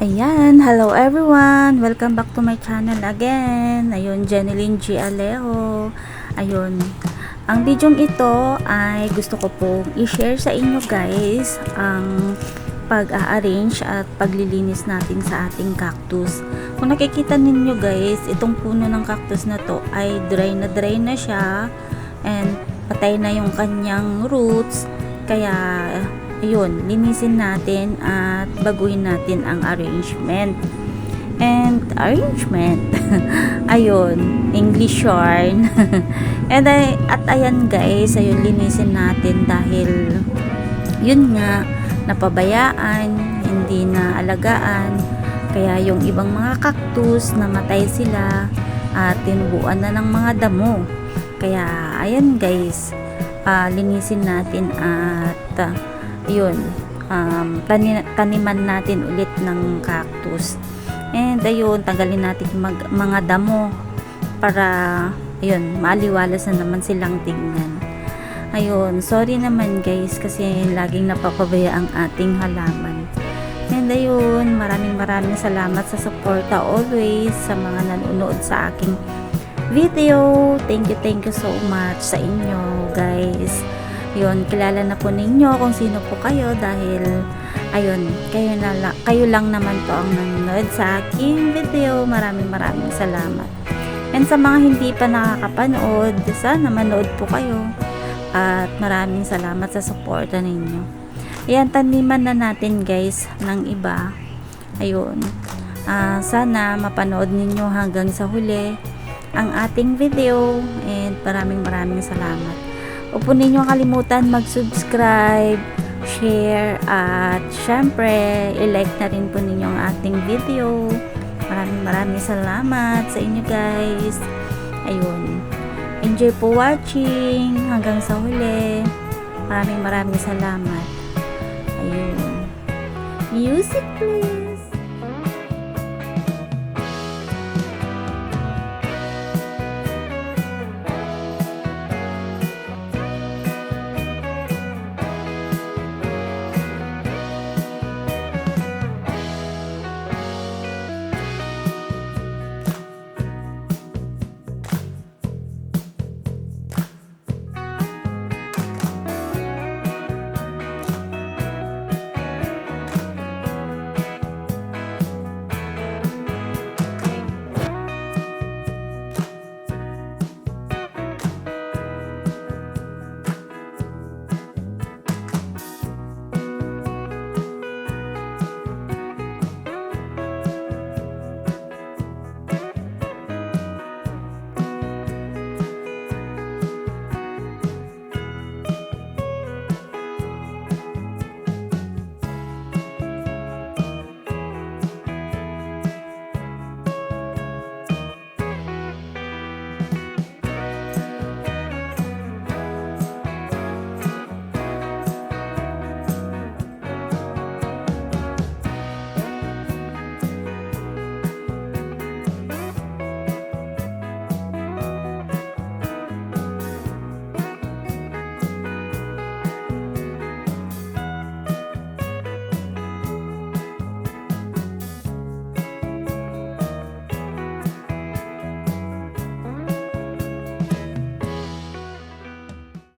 Ayan, hello everyone! Welcome back to my channel again. Ayun, Jeneline G. Alejo. Ayun, ang bidyong ito ay gusto ko pong i-share sa inyo guys ang pag-a-arrange at paglilinis natin sa ating cactus. Kung nakikita ninyo guys, itong puno ng cactus na to ay dry na dry na siya and patay na yung kanyang roots. Kaya ayun, linisin natin at baguhin natin ang arrangement. And arrangement, ayun, English yarn. And ay, at ayan guys, ayun, linisin natin dahil yun nga, napabayaan, hindi na alagaan. Kaya yung ibang mga cactus, namatay sila at tinubuan na ng mga damo. Kaya ayan guys, ah, linisin natin at ah, yun, um, tani- taniman natin ulit ng cactus. And ayun, tanggalin natin mag- mga damo para ayun, maaliwalas na naman silang tingnan. Ayun, sorry naman guys kasi laging napapabaya ang ating halaman. And ayun, maraming maraming salamat sa suporta always sa mga nanonood sa aking video. Thank you, thank you so much sa inyo guys. Yun, kilala na po ninyo kung sino po kayo dahil ayun, kayo, na kayo lang naman po ang nanonood sa aking video. Maraming maraming salamat. And sa mga hindi pa nakakapanood, sana manood po kayo. At maraming salamat sa suporta ninyo. Ayan, taniman na natin guys ng iba. Ayun. Ah, sana mapanood ninyo hanggang sa huli ang ating video. And maraming maraming salamat. Huwag po ninyo kalimutan mag-subscribe, share, at syempre, i-like na rin po ninyo ang ating video. Maraming maraming salamat sa inyo guys. Ayun. Enjoy po watching hanggang sa huli. Maraming maraming salamat. Ayun. Music please.